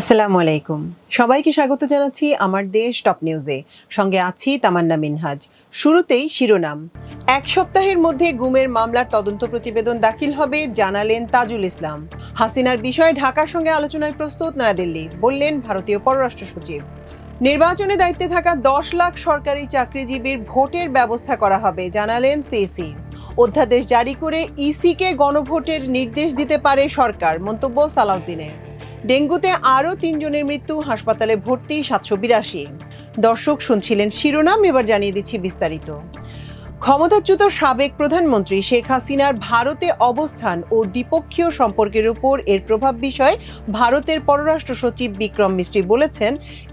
আসসালামু আলাইকুম। সবাইকে স্বাগত জানাচ্ছি আমার দেশ টপ নিউজে। সঙ্গে আছি তামান্না মিনহাজ। শুরুতেই শিরোনাম। এক সপ্তাহের মধ্যে গুমের মামলার তদন্ত প্রতিবেদন দাখিল হবে, জানালেন তাজুল ইসলাম। হাসিনার বিষয়ে ঢাকার সঙ্গে আলোচনায় প্রস্তুত নয়াদিল্লি, বললেন ভারতীয় পররাষ্ট্র সচিব। নির্বাচনে দায়িত্বে থাকা দশ লাখ সরকারি চাকরিজীবীর ভোটের ব্যবস্থা করা হবে, জানালেন সিসি অধ্যাদেশ জারি করে ইসিকে গণভোটের নির্দেশ দিতে পারে সরকার, মন্তব্য সালাউদ্দিনের। ডেঙ্গুতে আরও তিনজনের মৃত্যু, হাসপাতালে ভর্তি সাতশো বিরাশি। দর্শক শুনছিলেন শিরোনাম, এবার জানিয়ে দিচ্ছি বিস্তারিত। ক্ষমতাচ্যুত সাবেক প্রধানমন্ত্রী শেখ হাসিনার ভারতে অবস্থান ও দ্বিপক্ষীয় সম্পর্কের উপর এর প্রভাব বিষয়ে ভারতের পররাষ্ট্র সচিব বিক্রম মিস্ত্রি বলেছেন,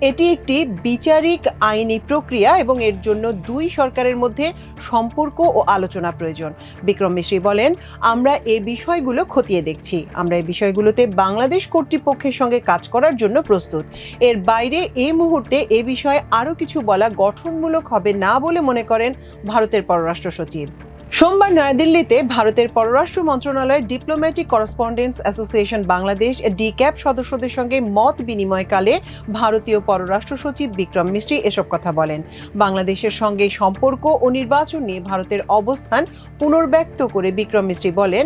এটি একটি বিচারিক আইনি প্রক্রিয়া এবং এর জন্য দুই সরকারের মধ্যে সম্পর্ক ও আলোচনা প্রয়োজন। বিক্রম মিশ্রি বলেন, আমরা এই বিষয়গুলো খতিয়ে দেখছি। আমরা এই বিষয়গুলোতে বাংলাদেশ কর্তৃপক্ষের সঙ্গে কাজ করার জন্য প্রস্তুত। এর বাইরে এই মুহূর্তে এ বিষয়ে আরও কিছু বলা গঠনমূলক হবে না বলে মনে করেন ভারতের পররাষ্ট্র সচিব। সোমবার নয়াদিল্লিতে ভারতের পররাষ্ট্র মন্ত্রণালয়ের diplomatic correspondence association Bangladesh DCAB সদস্যদের সঙ্গে মত বিনিময়কালে ভারতীয় পররাষ্ট্র সচিব বিক্রম মিশ্রি এসব কথা বলেন। বাংলাদেশের সঙ্গে সম্পর্ক ও নির্বাচন নিয়ে ভারতের অবস্থান পুনর্ব্যক্ত করে বিক্রম মিশ্রি বলেন,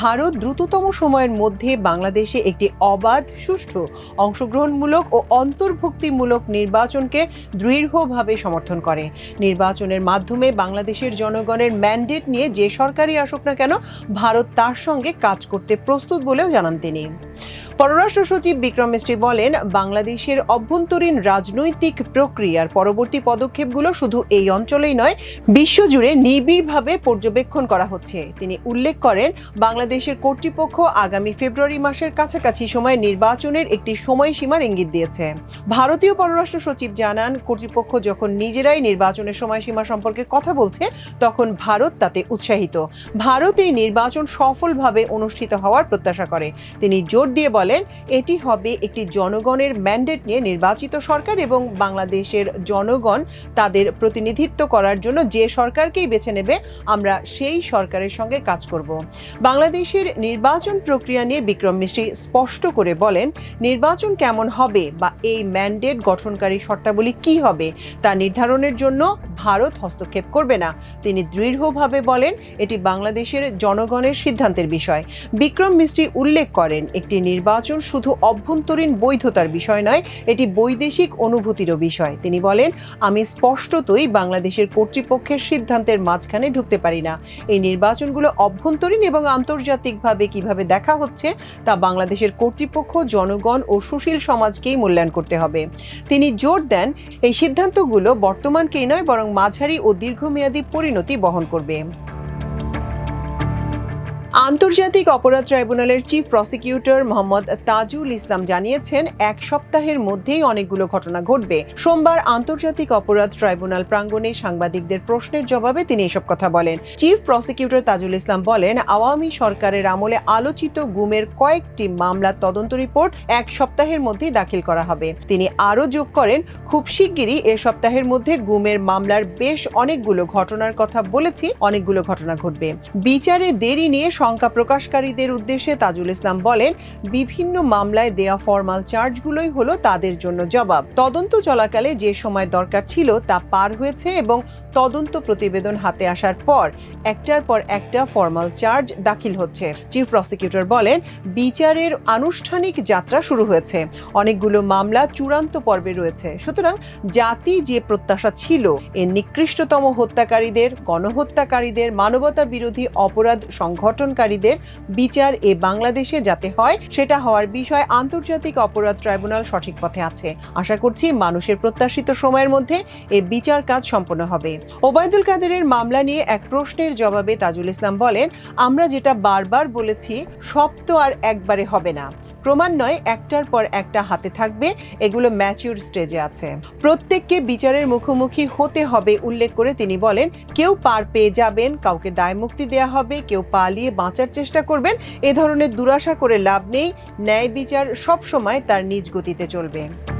ভারত দ্রুততম সময়ের মধ্যে বাংলাদেশে একটি অবাধ, সুষ্ঠু, অংশগ্রহণমূলক ও অন্তর্ভুক্তিমূলক নির্বাচনকে দৃঢ়ভাবে সমর্থন করে। নির্বাচনের মাধ্যমে বাংলাদেশের জনগণের ম্যান্ডেট নিয়ে যে সরকারই আসুক না কেন, ভারত তার সঙ্গে কাজ করতে প্রস্তুত বলেও জানান তিনি। পররাষ্ট্র সচিব বিক্রম মিস্ত্রি বলেন, বাংলাদেশের অভ্যন্তরীণ রাজনৈতিক প্রক্রিয়ার পরবর্তী পদক্ষেপগুলো শুধু এই অঞ্চলেই নয়, বিশ্বজুড়ে নিবিড়ভাবে পর্যবেক্ষণ করা হচ্ছে। তিনি উল্লেখ করেন, বাংলাদেশের কর্তৃপক্ষ আগামী ফেব্রুয়ারি মাসের কাছাকাছি সময়ে নির্বাচনের একটি সময়সীমার ইঙ্গিত দিয়েছে। ভারতীয় পররাষ্ট্র সচিব জানান, কর্তৃপক্ষ যখন নিজেরাই নির্বাচনের সময়সীমা সম্পর্কে কথা বলছে, তখন ভারত তাতে উৎসাহিত। ভারত এই নির্বাচন সফলভাবে অনুষ্ঠিত হওয়ার প্রত্যাশা করে। তিনি জোর দিয়ে বলেন, এটি হবে একটি জনগণের ম্যান্ডেট নিয়ে নির্বাচিত সরকার এবং বাংলাদেশের জনগণ তাদের প্রতিনিধিত্ব করার জন্য যে সরকারকেই বেছে নেবে, আমরা সেই সরকারের সঙ্গে কাজ করব। বাংলাদেশের নির্বাচন প্রক্রিয়া নিয়ে বিক্রম মিশ্রি স্পষ্ট করে বলেন, নির্বাচন কেমন হবে বা এই ম্যান্ডেট গঠনকারী শর্তাবলী কি হবে তা নির্ধারণের জন্য ভারত হস্তক্ষেপ করবে না। তিনি দৃঢ়ভাবে বলেন, এটি বাংলাদেশের জনগণের সিদ্ধান্তের বিষয়। বিক্রম মিস্ত্রি উল্লেখ করেন, একটি নির্বাচন শুধু অভ্যন্তরীণ বৈধতার বিষয় নয়, এটি বৈদেশিক অনুভূতিরও বিষয়। তিনি বলেন, আমি স্পষ্টতই বাংলাদেশের কর্তৃপক্ষের সিদ্ধান্তের মাঝখানে ঢুকতে পারি না। এই নির্বাচনগুলো অভ্যন্তরীণ এবং আন্তর্জাতিকভাবে কীভাবে দেখা হচ্ছে, তা বাংলাদেশের কর্তৃপক্ষ, জনগণ ও সুশীল সমাজকেই মূল্যায়ন করতে হবে। তিনি জোর দেন, এই সিদ্ধান্তগুলো বর্তমানকেই নয়, বরং মাঝারি ও দীর্ঘমেয়াদী পরিণতি বহন করবে। আন্তর্জাতিক অপরাধ ট্রাইব্যুনালের চিফ প্রসিকিউটর মোহাম্মদ তাজুল ইসলাম জানিয়েছেন, এক সপ্তাহের মধ্যেই অনেকগুলো ঘটনা ঘটবে। সোমবার আন্তর্জাতিক অপরাধ ট্রাইব্যুনাল প্রাঙ্গণে সাংবাদিকদের প্রশ্নের জবাবে তিনি এসব কথা বলেন। চিফ প্রসিকিউটর তাজুল ইসলাম বলেন, আওয়ামী সরকারের আমলে আলোচিত গুমের কয়েকটি মামলার তদন্ত রিপোর্ট এক সপ্তাহের মধ্যেই দাখিল করা হবে। তিনি আরও যোগ করেন, খুব শিগগিরই এ সপ্তাহের মধ্যে গুমের মামলার বেশ অনেকগুলো ঘটনার কথা বলেছি, অনেকগুলো ঘটনা ঘটবে। বিচারে দেরি নিয়ে শঙ্কা প্রকাশকারীদের উদ্দেশ্যে তাজুল ইসলাম বলেন, বিভিন্ন মামলায় দেয়া ফরমাল চার্জগুলোই হলো তাদের জন্য জবাব। তদন্ত চলাকালে যে সময় দরকার ছিল তা পার হয়েছে এবং তদন্ত প্রতিবেদন হাতে আসার পর একটার পর একটা ফরমাল চার্জ দাখিল হচ্ছে। চিফ প্রসিকিউটর বলেন, বিচারের আনুষ্ঠানিক যাত্রা শুরু হয়েছে। অনেকগুলো মামলা চূড়ান্ত পর্বে রয়েছে। সুতরাং জাতি যে প্রত্যাশা ছিল এর নিকৃষ্টতম হত্যাকারীদের, গণহত্যাকারীদের মানবতা বিরোধী অপরাধ সংগঠনকারীদের বিচার এ বাংলাদেশে যাতে হয়, সেটা হওয়ার বিষয়ে আন্তর্জাতিক অপরাধ ট্রাইব্যুনাল সঠিক পথে আছে। আশা করছি মানুষের প্রত্যাশিত সময়ের মধ্যে এ বিচার কাজ সম্পন্ন হবে। ওবায়দুল কাদেরের মামলা নিয়ে এক প্রশ্নের জবাবে তাজুল ইসলাম বলেন, আমরা যেটা বারবার বলেছি, সব তো আর একবারে হবে না। ক্রমান্বয়ে একটার পর একটা হাতে থাকবে। এগুলো ম্যাচিউর স্টেজে আছে। প্রত্যেককে বিচারের মুখোমুখি হতে হবে উল্লেখ করে তিনি বলেন, কেউ পার পেয়ে যাবেন, কাউকে দায় মুক্তি দেয়া হবে, কেউ পালিয়ে বাঁচার চেষ্টা করবেন। এ ধরনের দুরাশা করে লাভ নেই। ন্যায় বিচার সবসময় তার নিজ গতিতে চলবে।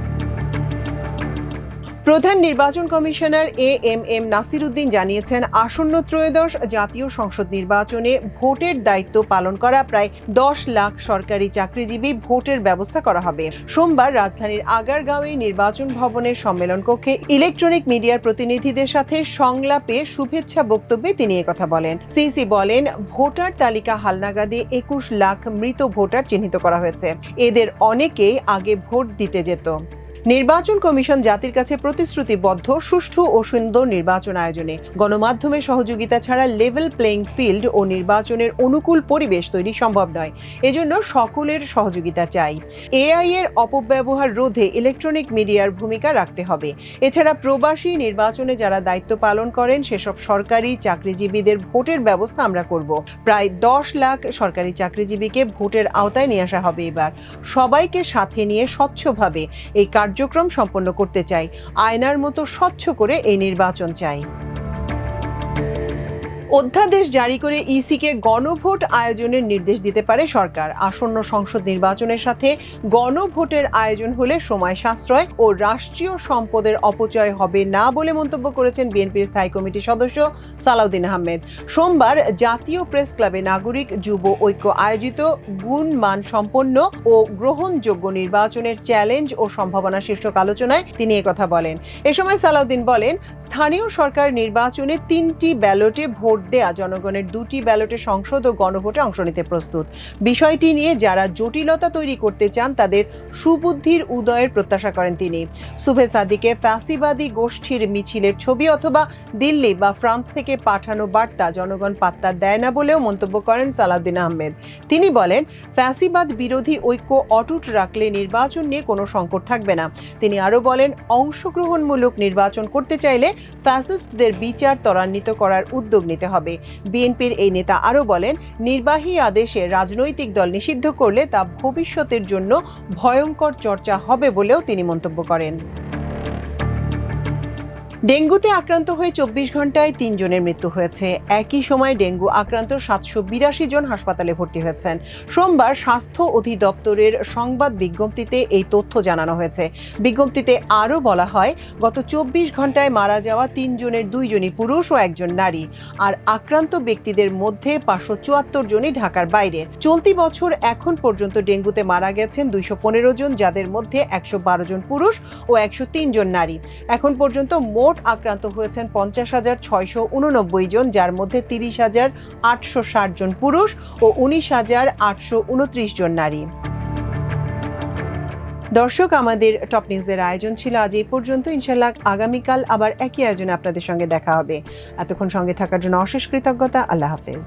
প্রধান নির্বাচন commissioner A M M Nasir Uddin জানিয়েছেন, আসন্ন ত্রয়োদশ জাতীয় সংসদ নির্বাচনে ভোটের দায়িত্ব পালন করা প্রায় দশ লাখ সরকারি চাকরিজীবী ভোটের ব্যবস্থা করা হবে। সোমবার রাজধানীর আগারগাঁওয়ে নির্বাচন ভবনের সম্মেলন কক্ষে ইলেকট্রনিক মিডিয়ার প্রতিনিধিদের সাথে সংলাপে শুভেচ্ছা বক্তব্যে তিনি একথা বলেন। সিসি বলেন, ভোটার তালিকা হালনাগাদে একুশ লাখ মৃত ভোটার চিহ্নিত করা হয়েছে। এদের অনেকেই আগে ভোট দিতে যেত। নির্বাচন কমিশন জাতির কাছে প্রতিশ্রুতিবদ্ধ, সুষ্ঠু ও সুন্দর নির্বাচন আয়োজনে। গণমাধ্যমের সহযোগিতা ছাড়া লেভেল প্লেইং ফিল্ড ও নির্বাচনের অনুকূল পরিবেশ তৈরি সম্ভব নয়। এজন্য সকলের সহযোগিতা চাই। এআই এর অপব্যবহার রোধে ইলেকট্রনিক মিডিয়ার ভূমিকা রাখতে হবে। এছাড়া প্রবাসী নির্বাচনে যারা দায়িত্ব পালন করেন, সেসব সরকারি চাকরিজীবীদের ভোটের ব্যবস্থা আমরা করব। প্রায় দশ লাখ সরকারি চাকরিজীবীকে ভোটের আওতায় নিয়ে আসা হবে এবার। সবাইকে সাথে নিয়ে স্বচ্ছভাবে এই কার্যক্রম সম্পন্ন করতে চাই। আয়নার মতো স্বচ্ছ করে এই নির্বাচন চাই। অধ্যাদেশ জারি করে ইসিকে গণভোট আয়োজনের নির্দেশ দিতে পারে সরকার। আসন্ন সংসদ নির্বাচনের সাথে গণভোটের আয়োজন হলে সময় সাশ্রয় ও রাষ্ট্রীয় সম্পদের অপচয় হবে না বলে মন্তব্য করেছেন বিএনপির স্থায়ী কমিটির সদস্য সালাউদ্দিন আহমেদ। সোমবার জাতীয় প্রেস ক্লাবে নাগরিক যুব ঐক্য আয়োজিত গুণ মান সম্পন্ন ও গ্রহণযোগ্য নির্বাচনের চ্যালেঞ্জ ও সম্ভাবনা শীর্ষক আলোচনায় তিনি একথা বলেন। এ সময় সালাউদ্দিন বলেন, স্থানীয় সরকার নির্বাচনে তিনটি ব্যালটে ভোট দেয়া জনগণের দুটি ব্যালটে সংসদ ও গণভোটে অংশ নিতে প্রস্তুত। বিষয়টি নিয়ে যারা জটিলতা তৈরি করতে চান, তাদের সুবুদ্ধির উদয়ের প্রত্যাশা করেন তিনি। সুভে সাদিকে ফ্যাসিবাদী গোষ্ঠীর মিছিলের ছবি অথবা দিল্লি বা ফ্রান্স থেকে পাঠানো বার্তা জনগণ পাত্তা দেয় না বলেও মন্তব্য করেন সালাউদ্দিন আহমেদ। তিনি বলেন, ফ্যাসিবাদ বিরোধী ঐক্য অটুট রাখলে নির্বাচন নিয়ে কোনো সংকট থাকবে না। তিনি আরও বলেন, অংশগ্রহণমূলক নির্বাচন করতে চাইলে ফ্যাসিস্টদের বিচার ত্বরান্বিত করার উদ্যোগ নিতে হবে। বিএনপির এই নেতা আরও বলেন, নির্বাহী আদেশে রাজনৈতিক দল নিষিদ্ধ করলে তা ভবিষ্যতের জন্য ভয়ঙ্কর চর্চা হবে বলেও তিনি মন্তব্য করেন। ডেঙ্গুতে আক্রান্ত হয়ে চব্বিশ ঘন্টায় তিনজনের মৃত্যু হয়েছে। একই সময় ডেঙ্গু আক্রান্ত সাতশো বিরাশি জন হাসপাতালে ভর্তি হয়েছেন। সোমবার স্বাস্থ্য অধিদপ্তরের সংবাদ বিজ্ঞপ্তিতে এই তথ্য জানানো হয়েছে। বিজ্ঞপ্তিতে আরও বলা হয়, গত চব্বিশ ঘন্টায় মারা যাওয়া তিনজনের দুইজনই পুরুষ ও একজন নারী। আর আক্রান্ত ব্যক্তিদের মধ্যে পাঁচশো চুয়াত্তর জনই ঢাকার বাইরে। চলতি বছর এখন পর্যন্ত ডেঙ্গুতে মারা গেছেন দুইশো পনেরো জন, যাদের মধ্যে একশো বারো জন পুরুষ ও একশো তিন জন নারী। এখন পর্যন্ত মোট আক্রান্ত হয়েছেন পঞ্চাশ হাজার ছয়শো উননব্বই জন, যার মধ্যে তিরিশ হাজার আটশো ষাট জন পুরুষ ও উনিশ হাজার আটশো উনত্রিশ জন নারী। দর্শক, আমাদের টপ নিউজের আয়োজন ছিল আজ এই পর্যন্ত। ইনশাল্লাহ আগামীকাল আবার একই আয়োজনে আপনাদের সঙ্গে দেখা হবে। এতক্ষণ সঙ্গে থাকার জন্য অশেষ কৃতজ্ঞতা। আল্লাহ হাফেজ।